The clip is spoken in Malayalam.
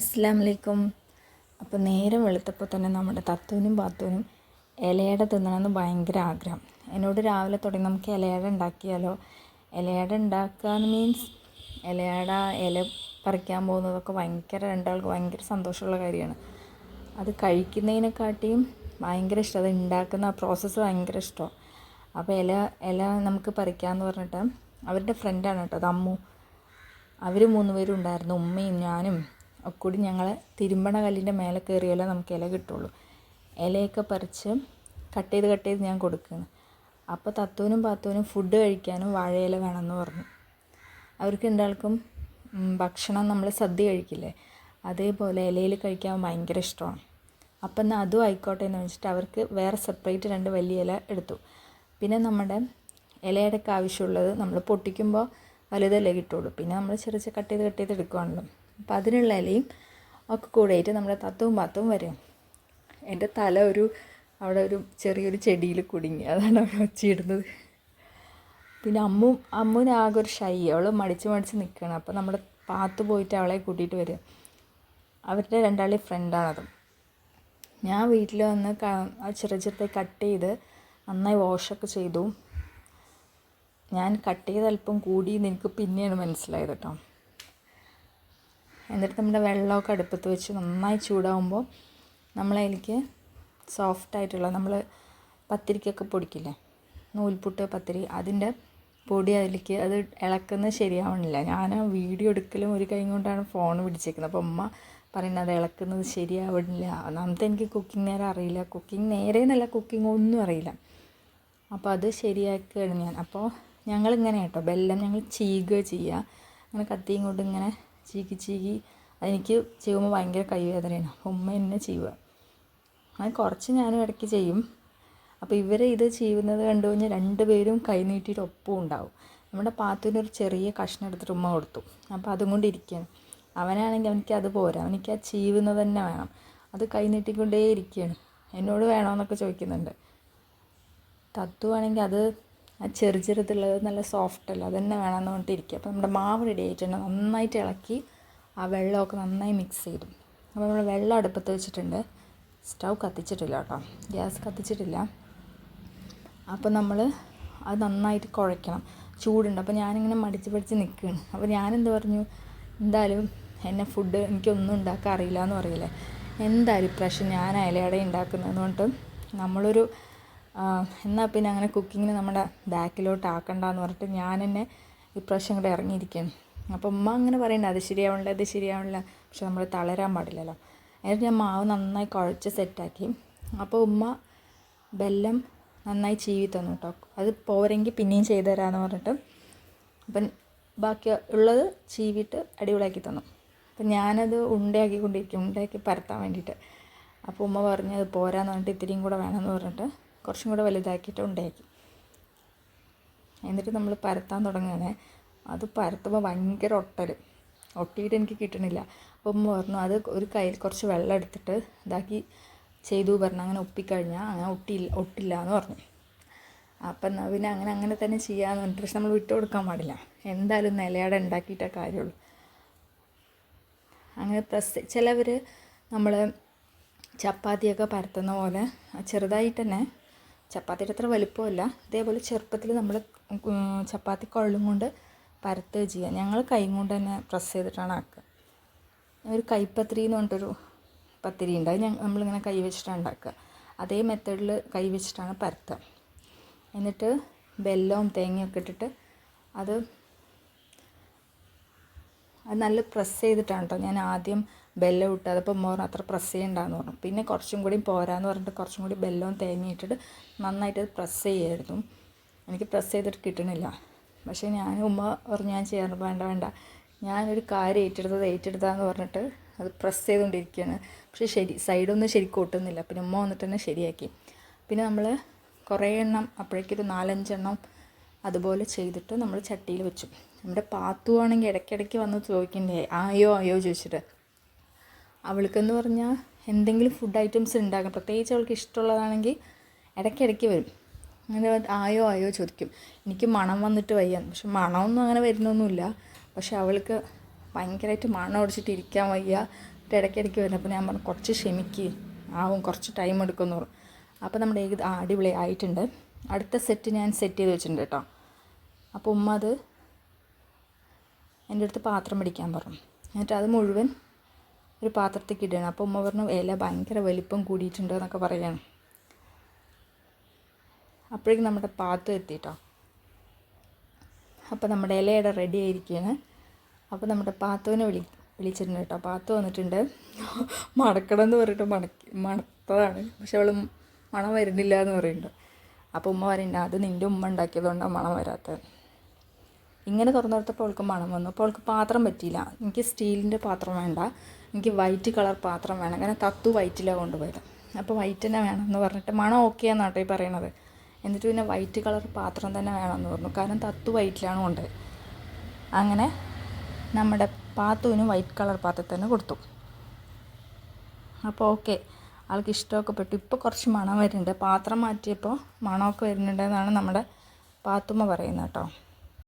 അസ്സാം വലൈക്കും അപ്പോൾ നേരം വെളുത്തപ്പോൾ തന്നെ നമ്മുടെ തത്തുവിനും പാത്തുവിനും ഇലയട തിന്നണമെന്ന് ഭയങ്കര ആഗ്രഹം. എന്നോട് രാവിലെ തുടങ്ങി നമുക്ക് ഇലയട ഉണ്ടാക്കിയാലോ? ഇലയട ഉണ്ടാക്കുക മീൻസ് ഇലയട ഇല പറിക്കാൻ പോകുന്നതൊക്കെ ഭയങ്കര രണ്ടാൾക്ക് ഭയങ്കര സന്തോഷമുള്ള കാര്യമാണ്. അത് കഴിക്കുന്നതിനെക്കാട്ടിയും ഭയങ്കര ഇഷ്ടം അത് ഉണ്ടാക്കുന്ന ആ പ്രോസസ്സ് ഭയങ്കര ഇഷ്ടമാണ്. അപ്പോൾ ഇല ഇല നമുക്ക് പറിക്കാമെന്ന് പറഞ്ഞിട്ട് അവരുടെ ഫ്രണ്ടാണ് കേട്ടോ അത് അമ്മു. അവർ മൂന്ന് പേരും ഉണ്ടായിരുന്നു ഉമ്മയും ഞാനും. ഒക്കെ കൂടി ഞങ്ങൾ തിരുമ്പണ കല്ലിന്റെ മേലെ കയറിയാലേ നമുക്ക് ഇല കിട്ടുള്ളൂ. ഇലയൊക്കെ പറിച്ച് കട്ട് ചെയ്ത് കട്ട് ചെയ്ത് ഞാൻ കൊടുക്കുന്നു അപ്പോൾ തത്തുവിനും പാത്തുവിനും ഫുഡ് കഴിക്കാനും വാഴയില വേണമെന്ന് പറഞ്ഞു. അവർക്ക് രണ്ടാൾക്കും ഭക്ഷണം നമ്മൾ സദ്യ കഴിക്കില്ലേ? അതേപോലെ ഇലയിൽ കഴിക്കാൻ ഭയങ്കര ഇഷ്ടമാണ്. അപ്പം എന്നാൽ അതും ആയിക്കോട്ടെ എന്ന് വെച്ചിട്ട് അവർക്ക് വേറെ സെപ്പറേറ്റ് രണ്ട് വലിയ ഇല എടുത്തു. പിന്നെ നമ്മുടെ ഇലയുടെയൊക്കെ ആവശ്യമുള്ളത് നമ്മൾ പൊട്ടിക്കുമ്പോൾ വലുതല്ലേ കിട്ടുള്ളൂ. പിന്നെ നമ്മൾ ചെറിയ കട്ട് ചെയ്ത് കട്ട് ചെയ്ത് എടുക്കുകയാണല്ലോ അപ്പോൾ അതിനുള്ള ഇലയും ഒക്കെ കൂടെയായിട്ട് നമ്മുടെ തത്തവും പാത്തവും വരും. എന്റെ തല ഒരു അവിടെ ഒരു ചെറിയൊരു ചെടിയിൽ കുടുങ്ങി. അതാണ് അവിടെ വച്ചിടുന്നത്. പിന്നെ അമ്മും അമ്മുവിന് ആകെ ഒരു ഷൈ. അവൾ മടിച്ച് മടിച്ച് നിൽക്കുകയാണ്. അപ്പോൾ നമ്മുടെ പാത്ത് പോയിട്ട് അവളെ കൂട്ടിയിട്ട് വരും. അവരുടെ രണ്ടാളി ഫ്രണ്ടാണത് ഞാൻ വീട്ടിൽ വന്ന് ആ ചെറിയ ചെറുതായി കട്ട് ചെയ്ത് നന്നായി വാഷൊക്കെ ചെയ്തു. ഞാൻ കട്ട് ചെയ്ത് അല്പം കൂടി എനിക്ക് പിന്നെയാണ് മനസ്സിലായത് കേട്ടോ. എന്നിട്ട് നമ്മുടെ വെള്ളമൊക്കെ അടുപ്പത്ത് വെച്ച് നന്നായി ചൂടാവുമ്പോൾ നമ്മളതിലേക്ക് സോഫ്റ്റ് ആയിട്ടുള്ള നമ്മൾ പത്തിരിക്കൊക്കെ പൊടിക്കില്ലേ? നൂൽപുട്ട് പത്തിരി അതിന്റെ പൊടി അതിലേക്ക് അത് ഇളക്കുന്നത് ശരിയാവണില്ല. ഞാൻ വീഡിയോ എടുക്കലും ഒരു കൈ കൊണ്ടാണ് ഫോൺ പിടിച്ചേക്കുന്നത്. അപ്പോൾ ഉമ്മ പറയുന്നത് അത് ഇളക്കുന്നത് ശരിയാവണില്ല. ഒന്നാമത്തെ എനിക്ക് കുക്കിംഗ് നേരെ അറിയില്ല. കുക്കിംഗ് നേരെ എന്നല്ല കുക്കിംഗ് ഒന്നും അറിയില്ല. അപ്പോൾ അത് ശരിയാക്കുകയാണ് ഞാൻ. അപ്പോൾ ഞങ്ങളിങ്ങനെ കേട്ടോ. ബെല്ലം ഞങ്ങൾ ചീകുക ചെയ്യുക. അങ്ങനെ കത്തിയും കൊണ്ട് ഇങ്ങനെ ചീകി ചീകി അതെനിക്ക് ചെയ്യുമ്പോൾ ഭയങ്കര കൈവേദനയാണ്. അപ്പോൾ ഉമ്മ എന്നെ ചെയ്യുക. അങ്ങനെ കുറച്ച് ഞാനും ഇടയ്ക്ക് ചെയ്യും. അപ്പോൾ ഇവർ ഇത് ചെയ്യുന്നത് കണ്ടു കഴിഞ്ഞാൽ രണ്ടുപേരും കൈ നീട്ടിയിട്ട് ഒപ്പം ഉണ്ടാവും. നമ്മുടെ പാത്തുവിന് ഒരു ചെറിയ കഷ്ണം എടുത്തിട്ട് ഉമ്മ കൊടുത്തു. അപ്പോൾ അതും കൊണ്ട് ഇരിക്കുകയാണ്. അവനാണെങ്കിൽ അവനിക്ക് അത് പോരാ. അവനിക്ക് ആ ചീവുന്നത് തന്നെ വേണം. അത് കൈ നീട്ടിക്കൊണ്ടേ ഇരിക്കുകയാണ്. എന്നോട് വേണമെന്നൊക്കെ ചോദിക്കുന്നുണ്ട്. തത്തുവാണെങ്കിൽ അത് ആ ചെറു ചെറുതുള്ളത് നല്ല സോഫ്റ്റ് അല്ല അത് തന്നെ വേണമെന്ന് പറഞ്ഞിട്ട് ഇരിക്കുക അപ്പോൾ നമ്മുടെ മാവ് റെഡി ആയിട്ടുണ്ട്. നന്നായിട്ട് ഇളക്കി ആ വെള്ളമൊക്കെ നന്നായി മിക്സ് ചെയ്തു. അപ്പോൾ നമ്മൾ വെള്ളം അടുപ്പത്ത് വെച്ചിട്ടുണ്ട്. സ്റ്റൗ കത്തിച്ചിട്ടില്ല കേട്ടോ. ഗ്യാസ് കത്തിച്ചിട്ടില്ല. അപ്പോൾ നമ്മൾ അത് നന്നായിട്ട് കുഴയ്ക്കണം. ചൂടുണ്ട്. അപ്പോൾ ഞാനിങ്ങനെ മടിച്ച് പഠിച്ച് നിൽക്കുകയാണ്. അപ്പോൾ ഞാനെന്ത് പറഞ്ഞു? എന്തായാലും എന്നെ ഫുഡ് എനിക്കൊന്നും ഉണ്ടാക്കാൻ അറിയില്ല എന്ന് പറയില്ലേ? എന്തായാലും ഇപ്രാവശ്യം ഞാൻ അയലയുടെ ഉണ്ടാക്കുന്നതെന്ന് പറഞ്ഞിട്ട് നമ്മളൊരു എന്നാൽ പിന്നെ അങ്ങനെ കുക്കിങ്ങിന് നമ്മുടെ ബാക്കിലോട്ട് ആക്കണ്ടെന്ന് പറഞ്ഞിട്ട് ഞാൻ തന്നെ ഇപ്രാവശ്യം കൂടെ ഇറങ്ങിയിരിക്കുകയാണ് അപ്പോൾ ഉമ്മ അങ്ങനെ പറയണ്ട അത് ശരിയാവണില്ല ഇത് ശരിയാവണില്ല. പക്ഷെ നമ്മൾ തളരാൻ പാടില്ലല്ലോ. എന്നിട്ട് ഞാൻ മാവ് നന്നായി കുഴച്ച് സെറ്റാക്കി. അപ്പോൾ ഉമ്മ ബെല്ലം നന്നായി ചീവി തന്നു കേട്ടോ അത് പോരെങ്കിൽ പിന്നെയും ചെയ്തു തരാമെന്ന് പറഞ്ഞിട്ട് അപ്പം ബാക്കി ഉള്ളത് ചീവിട്ട് അടിപൊളിയാക്കി തന്നു. അപ്പം ഞാനത് ഉണ്ടയാക്കിക്കൊണ്ടിരിക്കും ഉണ്ടയാക്കി പരത്താൻ വേണ്ടിയിട്ട്. അപ്പോൾ ഉമ്മ പറഞ്ഞു അത് പോരാന്ന് പറഞ്ഞിട്ട് ഇത്തിരിയും കൂടെ വേണമെന്ന് പറഞ്ഞിട്ട് കുറച്ചും കൂടെ വലുതാക്കിയിട്ട് ഉണ്ടാക്കി. എന്നിട്ട് നമ്മൾ പരത്താൻ തുടങ്ങുകയാണ്. അത് പരത്തുമ്പോൾ ഭയങ്കര ഒട്ടൽ ഒട്ടിയിട്ട് എനിക്ക് കിട്ടണില്ല. അപ്പോൾ ഉമ്മ പറഞ്ഞു അത് ഒരു കയ്യിൽ കുറച്ച് വെള്ളം എടുത്തിട്ട് ഇതാക്കി ചെയ്തു പറഞ്ഞു അങ്ങനെ ഒപ്പിക്കഴിഞ്ഞാൽ അങ്ങനെ ഒട്ടിയില്ല ഒട്ടില്ല എന്ന് പറഞ്ഞു. അപ്പം പിന്നെ അങ്ങനെ അങ്ങനെ തന്നെ ചെയ്യാമെന്ന് പറഞ്ഞിട്ട് പക്ഷെ നമ്മൾ വിട്ടു കൊടുക്കാൻ പാടില്ല. എന്തായാലും നിലയാടെ ഉണ്ടാക്കിയിട്ടേ കാര്യമുള്ളൂ. അങ്ങനെ പ്രസ് ചിലവർ നമ്മൾ ചപ്പാത്തിയൊക്കെ പരത്തുന്ന പോലെ ചെറുതായിട്ട് തന്നെ ചപ്പാത്തിയുടെ അത്ര വലുപ്പമല്ല. ഇതേപോലെ ചെറുപ്പത്തിൽ നമ്മൾ ചപ്പാത്തി കൊള്ളും കൊണ്ട് പരത്തുക ചെയ്യുക. ഞങ്ങൾ കൈ കൊണ്ട് തന്നെ പ്രസ് ചെയ്തിട്ടാണ് ആക്കുക. ഒരു കൈപ്പത്തിരി എന്ന് പറഞ്ഞിട്ടൊരു പത്തിരി ഉണ്ട്. അത് നമ്മളിങ്ങനെ കൈ വെച്ചിട്ടാണ് ഉണ്ടാക്കുക. അതേ മെത്തേഡിൽ കൈ വെച്ചിട്ടാണ് പരത്തുക. എന്നിട്ട് ബെല്ലവും തേങ്ങയൊക്കെ ഇട്ടിട്ട് അത് അത് നല്ല പ്രസ് ചെയ്തിട്ടാണ് കേട്ടോ ഞാൻ ആദ്യം ബെല്ലം ഇട്ട് അതപ്പോൾ മോർ അത്ര പ്രസ് ചെയ്യണ്ടെന്ന് പറഞ്ഞു. പിന്നെ കുറച്ചും കൂടി പോരാന്ന് പറഞ്ഞിട്ട് കുറച്ചും കൂടി ബെല്ലവും തേങ്ങയും ഇട്ടിട്ട് നന്നായിട്ട് പ്രസ് ചെയ്യായിരുന്നു. എനിക്ക് പ്രസ് ചെയ്തിട്ട് കിട്ടണില്ല. പക്ഷേ ഞാൻ ഉമ്മ പറഞ്ഞു ഞാൻ ചെയ്യാറ് വേണ്ട വേണ്ട. ഞാനൊരു കാര്യം ഏറ്റെടുത്തത് ഏറ്റെടുത്താന്ന് പറഞ്ഞിട്ട് അത് പ്രസ് ചെയ്തുകൊണ്ടിരിക്കുകയാണ്. പക്ഷേ ശരി സൈഡൊന്നും ശരിക്കും ഒട്ടുന്നില്ല. പിന്നെ ഉമ്മ വന്നിട്ട് തന്നെ ശരിയാക്കി. പിന്നെ നമ്മൾ കുറേ എണ്ണം അപ്പോഴേക്കൊരു നാലഞ്ചെണ്ണം അതുപോലെ ചെയ്തിട്ട് നമ്മൾ ചട്ടിയിൽ വെച്ചു. നമ്മുടെ പാത്തു ആണെങ്കിൽ ഇടയ്ക്കിടയ്ക്ക് വന്ന് ചോദിക്കണ്ടേ ആയോ ആയോ? ചോദിച്ചിട്ട്. അവൾക്കെന്ന് പറഞ്ഞാൽ എന്തെങ്കിലും ഫുഡ് ഐറ്റംസ് ഉണ്ടാക്കാം. പ്രത്യേകിച്ച് അവൾക്ക് ഇഷ്ടമുള്ളതാണെങ്കിൽ ഇടയ്ക്കിടയ്ക്ക് വരും. അങ്ങനെ ആയോ ആയോ ചോദിക്കും. എനിക്ക് മണം വന്നിട്ട് വയ്യ. പക്ഷെ മണമൊന്നും അങ്ങനെ വരുന്നൊന്നുമില്ല. പക്ഷെ അവൾക്ക് ഭയങ്കരമായിട്ട് മണം ഒടിച്ചിട്ട് ഇരിക്കാൻ വയ്യ. ഇടയ്ക്കിടയ്ക്ക് ഇടയ്ക്കിടയ്ക്ക് അപ്പോൾ ഞാൻ പറഞ്ഞു കുറച്ച് ക്ഷമിക്ക്. ആവും കുറച്ച് ടൈം എടുക്കുമെന്ന് പറഞ്ഞു. അപ്പോൾ നമ്മുടെ ഏത് അടിപൊളി ആയിട്ടുണ്ട്. അടുത്ത സെറ്റ് ഞാൻ സെറ്റ് ചെയ്ത് വെച്ചിട്ടുണ്ട് കേട്ടോ. അപ്പോൾ ഉമ്മ അത് എന്റെ അടുത്ത് പാത്രം പിടിക്കാൻ പറഞ്ഞു. എന്നിട്ട് അത് മുഴുവൻ ഒരു പാത്രത്തേക്ക് ഇടുകയാണ്. അപ്പോൾ ഉമ്മ പറഞ്ഞു ഇല ഭയങ്കര വലിപ്പം കൂടിയിട്ടുണ്ട് എന്നൊക്കെ പറയുകയാണ്. അപ്പോഴേക്കും നമ്മുടെ പാത്രം എത്തിയിട്ടോ അപ്പോൾ നമ്മുടെ ഇലയുടെ റെഡി ആയിരിക്കുകയാണ്. അപ്പോൾ നമ്മുടെ പാത്തുവിനെ വിളി വിളിച്ചിട്ടുണ്ട് കേട്ടോ. പാത്തു വന്നിട്ടുണ്ട്. മണക്കണം എന്ന് പറഞ്ഞിട്ട് മണക്കി മണത്തതാണ്. പക്ഷെ അവൾ മണം വരുന്നില്ല എന്ന് പറയുന്നുണ്ട്. അപ്പോൾ ഉമ്മ പറയുന്നുണ്ട് അത് നിന്റെ ഉമ്മ ഉണ്ടാക്കിയതുകൊണ്ടാണ് മണം വരാത്തത്. ഇങ്ങനെ തുറന്നു കൊടുത്തപ്പോൾ അവൾക്ക് മണം വന്നു. അപ്പോൾ അവൾക്ക് പാത്രം പറ്റിയില്ല. എനിക്ക് സ്റ്റീലിന്റെ പാത്രം വേണ്ട. എനിക്ക് വൈറ്റ് കളർ പാത്രം വേണം. അങ്ങനെ തത്തു വൈറ്റിലാണ് കൊണ്ടുപോയത്. അപ്പോൾ വൈറ്റ് തന്നെ വേണം എന്ന് പറഞ്ഞിട്ട് മണം ഓക്കെ എന്നാട്ടോ ഈ പറയണത്. എന്നിട്ട് പിന്നെ വൈറ്റ് കളർ പാത്രം തന്നെ വേണമെന്ന് പറഞ്ഞു. കാരണം തത്തു വൈറ്റിലാണ് കൊണ്ടുപോയത് അങ്ങനെ നമ്മുടെ പാത്തുവിന് വൈറ്റ് കളർ പാത്രത്തിൽ തന്നെ കൊടുത്തു. അപ്പോൾ ഓക്കെ ആൾക്ക് ഇഷ്ടമൊക്കെ പെട്ടു. ഇപ്പോൾ കുറച്ച് മണം വരുന്നുണ്ട്. പാത്രം മാറ്റിയപ്പോൾ മണമൊക്കെ വരുന്നുണ്ടെന്നാണ് നമ്മുടെ പാത്തുമ്മ പറയുന്നത് കേട്ടോ.